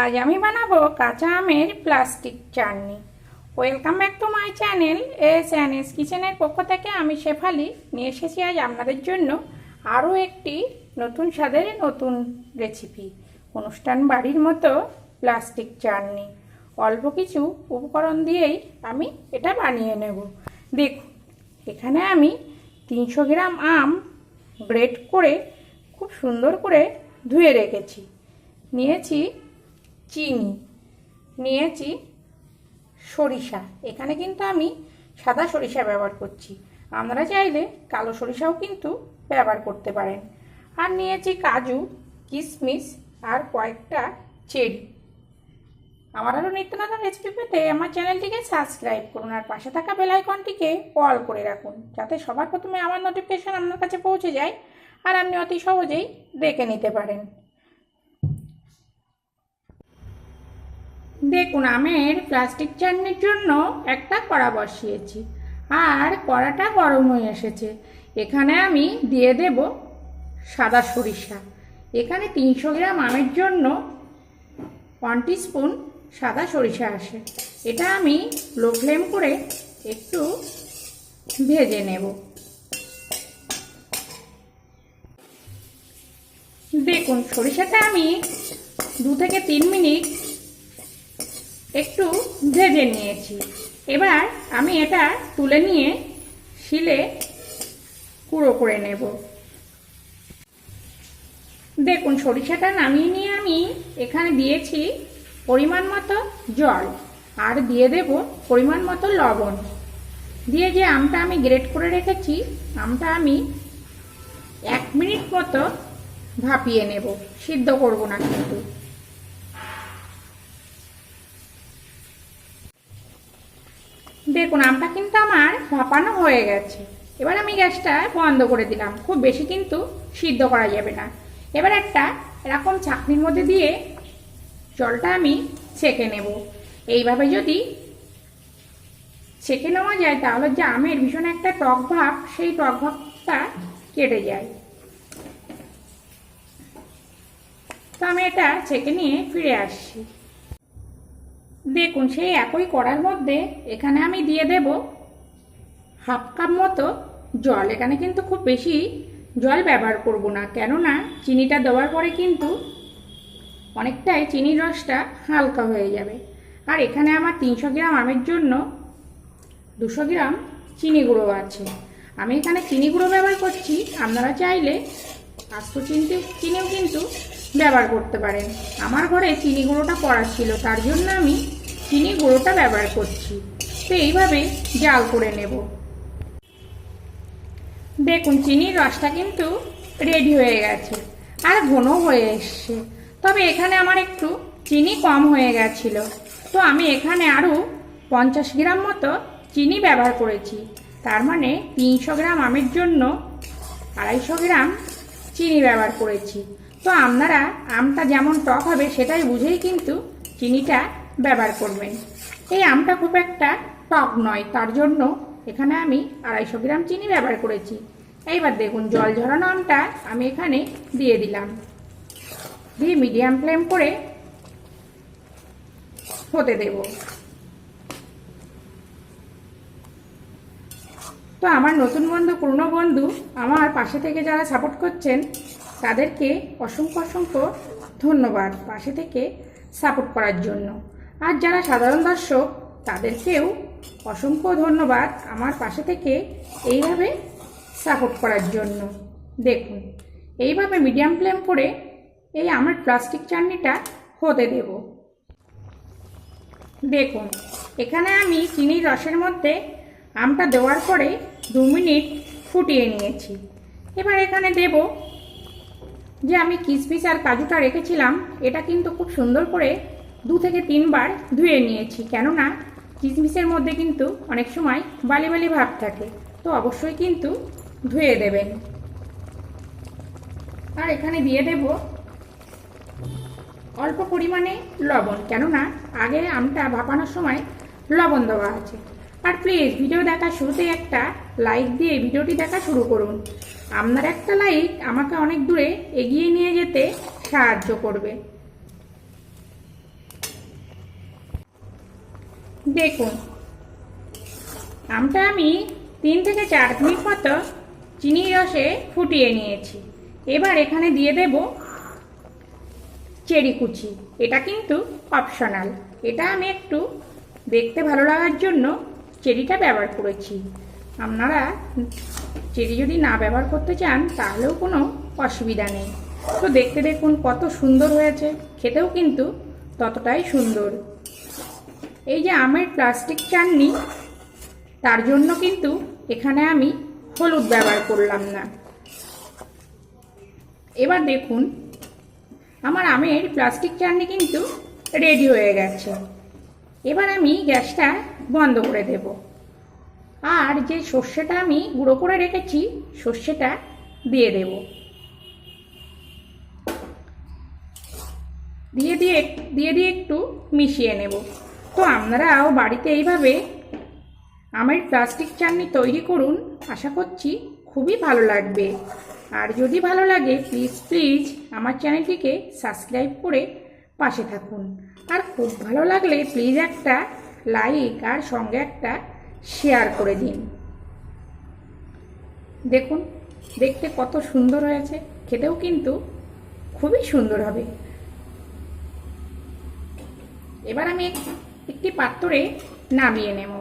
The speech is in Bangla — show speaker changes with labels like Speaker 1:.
Speaker 1: আজ আমি বানাবো কাঁচা আমের plastic chutney. Welcome back to my channel S and S কিচেনের পক্ষ থেকে আমি শেফালি। নিয়ে এসেছি আজ আপনাদের জন্য আরও একটি নতুন স্বাদের নতুন রেসিপি অনুষ্ঠান বাড়ির মতো প্লাস্টিক চাটনি। অল্প কিছু উপকরণ দিয়েই আমি এটা বানিয়ে নেব। দেখুন, এখানে আমি তিনশো গ্রাম আম গ্রেট করে খুব সুন্দর করে ধুয়ে রেখেছি। নিয়েছি চিনি নিয়েছি সরিষা। এখানে কিন্তু আমি সাদা সরিষা ব্যবহার করছি। আপনারা চাইলে কালো সরিষাও কিন্তু ব্যবহার করতে পারেন। আর নিয়েছি কাজু কিশমিশ আর কয়েকটা চেরি। আমার আরও নিত্য নতুন রেসিপি পেতে আমার চ্যানেলটিকে সাবস্ক্রাইব করুন আর পাশে থাকা বেল আইকনটিকে অল করে রাখুন, যাতে সবার প্রথমে আমার নোটিফিকেশন আপনার কাছে পৌঁছে যায় আর আপনি অতি সহজেই দেখে নিতে পারেন। দেখুন আমের প্লাস্টিক চাটনির জন্য একটা কড়া বসিয়েছি, আর কড়াটা গরম হয়ে এসেছে। এখানে আমি দিয়ে দেব সাদা সরিষা। এখানে তিনশো গ্রাম আমের জন্য ওয়ান স্পুন সাদা সরিষা আসে এটা আমি লো ফ্লেম করে একটু ভেজে নেব। দেখুন, সরিষাটা আমি দু থেকে তিন মিনিট একটু ভেজে নিয়েছি। এবার আমি এটা তুলে নিয়ে শিলে গুঁড়ো করে নেব। দেখুন, সরিষাটা নামিয়ে নিয়ে আমি এখানে দিয়েছি পরিমাণ মতো জল আর দিয়ে দেব পরিমাণ মতো লবণ। দিয়ে যে আমটা আমি গ্রেট করে রেখেছি, আমটা আমি এক মিনিট মতো ভাপিয়ে নেব। সিদ্ধ করব না কিন্তু। দেখুন আমটা কিন্তু আমার ভাপানো হয়ে গেছে। এবার আমি গ্যাসটা বন্ধ করে দিলাম। খুব বেশি কিন্তু সিদ্ধ করা যাবে না। এবার একটা এরকম চাকনির মধ্যে দিয়ে জলটা আমি ছেঁকে নেব। এইভাবে যদি ছেঁকে নেওয়া যায়, তাহলে যে আমের ভীষণ একটা টক ভাব, সেই টক ভাবটা কেটে যায়। তো আমি এটা ছেঁকে নিয়ে ফিরে আসছি। দেখুন, সেই একই কড়ার মধ্যে এখানে আমি দিয়ে দেব হাফ কাপ মতো জল। এখানে কিন্তু খুব বেশি জল ব্যবহার করব না, কেননা চিনিটা দেওয়ার পরে কিন্তু অনেকটাই চিনির রসটা হালকা হয়ে যাবে। আর এখানে আমার তিনশো গ্রাম আমের জন্য দুশো গ্রাম চিনি গুঁড়ো আছে। আমি এখানে চিনি গুঁড়ো ব্যবহার করছি, আপনারা চাইলে আস্ত চিনি চিনিও কিন্তু ব্যবহার করতে পারেন। আমার ঘরে চিনি গুঁড়োটা পড়া ছিল, তার জন্য আমি চিনি গুঁড়োটা ব্যবহার করছি, তো এইভাবে জাল করে নেব। দেখুন, চিনির রসটা কিন্তু রেডি হয়ে গেছে আর ঘন হয়ে এসছে। তবে এখানে আমার একটু চিনি কম হয়ে গেছিল। তো আমি এখানে আরও পঞ্চাশ গ্রাম মতো চিনি ব্যবহার করেছি। তার মানে তিনশো গ্রাম আমের জন্য আড়াইশো গ্রাম চিনি ব্যবহার করেছি। তো আপনারা আমটা যেমন টক হবে সেটাই বুঝেই কিন্তু চিনিটা ব্যবহার করবেন। এই আমটা খুব একটা টক নয়, তার জন্য এখানে আমি আড়াইশো গ্রাম চিনি ব্যবহার করেছি। এইবার দেখুন, জল ঝরানো আমটা আমি এখানে দিয়ে দিলাম। দিয়ে মিডিয়াম ফ্লেম করে হতে দেব। তো আমার নতুন বন্ধু পুরনো বন্ধু আমার পাশে থেকে যারা সাপোর্ট করছেন, তাদেরকে অসংখ্য অসংখ্য ধন্যবাদ পাশে থেকে সাপোর্ট করার জন্য। আর যারা সাধারণ দর্শক, তাদেরকেও অসংখ্য ধন্যবাদ আমার পাশে থেকে এইভাবে সাপোর্ট করার জন্য। দেখুন, এইভাবে মিডিয়াম ফ্লেম করে এই আমার প্লাস্টিক চাটনিটা হতে দেব। দেখুন, এখানে আমি চিনির রসের মধ্যে আমটা দেওয়ার পরে দু মিনিট ফুটিয়ে নিয়েছি। এবার এখানে দেব যে আমি কিসমিস আর কাজুটা রেখেছিলাম, এটা কিন্তু খুব সুন্দর করে দু থেকে তিনবার ধুয়ে নিয়েছি। কেননা কিশমিশের মধ্যে কিন্তু অনেক সময় বালি বালি ভাব থাকে, তো অবশ্যই কিন্তু ধুয়ে দেবেন। আর এখানে দিয়ে দেব অল্প পরিমাণে লবণ, কেননা আগে আমটা ভাপানোর সময় লবণ দেওয়া আছে। আর প্লিজ ভিডিও দেখা শুরুতে একটা লাইক দিয়ে ভিডিওটি দেখা শুরু করুন। আপনার একটা লাইক আমাকে অনেক দূরে এগিয়ে নিয়ে যেতে সাহায্য করবে। দেখুন। আমটা আমি তিন থেকে চার মিনিট মতো চিনির রসে ফুটিয়ে নিয়েছি। এবার এখানে দিয়ে দেব চেরি কুচি। এটা কিন্তু অপশনাল এটা আমি একটু দেখতে ভালো লাগার জন্য চেরিটা ব্যবহার করেছি। আপনারা চেরি যদি না ব্যবহার করতে চান, তাহলেও কোনো অসুবিধা নেই। তো দেখতে দেখুন কত সুন্দর হয়েছে। খেতেও কিন্তু ততটাই সুন্দর। এই যে আমের প্লাস্টিক চাননি তার জন্য কিন্তু এখানে আমি হলুদ ব্যবহার করলাম না। এবার দেখুন, আমার আমের প্লাস্টিক চাটনি কিন্তু রেডি হয়ে গেছে। এবার আমি গ্যাসটা বন্ধ করে দেব। আর যে সর্ষেটা আমি গুঁড়ো করে রেখেছি, সর্ষেটা দিয়ে দেব। দিয়ে দিয়ে দিয়ে দিয়ে একটু মিশিয়ে নেব। তো আপনারাও বাড়িতে এইভাবে আমের প্লাস্টিক চাটনি তৈরি করুন, আশা করছি খুবই ভালো লাগবে। আর যদি ভালো লাগে প্লিজ প্লিজ আমার চ্যানেলটিকে সাবস্ক্রাইব করে পাশে থাকুন। আর খুব ভালো লাগলে প্লিজ একটা লাইক আর সঙ্গে একটা শেয়ার করে দিন। দেখুন, দেখতে কত সুন্দর হয়েছে, খেতেও কিন্তু খুবই সুন্দর হবে। এবার আমি একটি পাত্রে নামিয়ে নেব।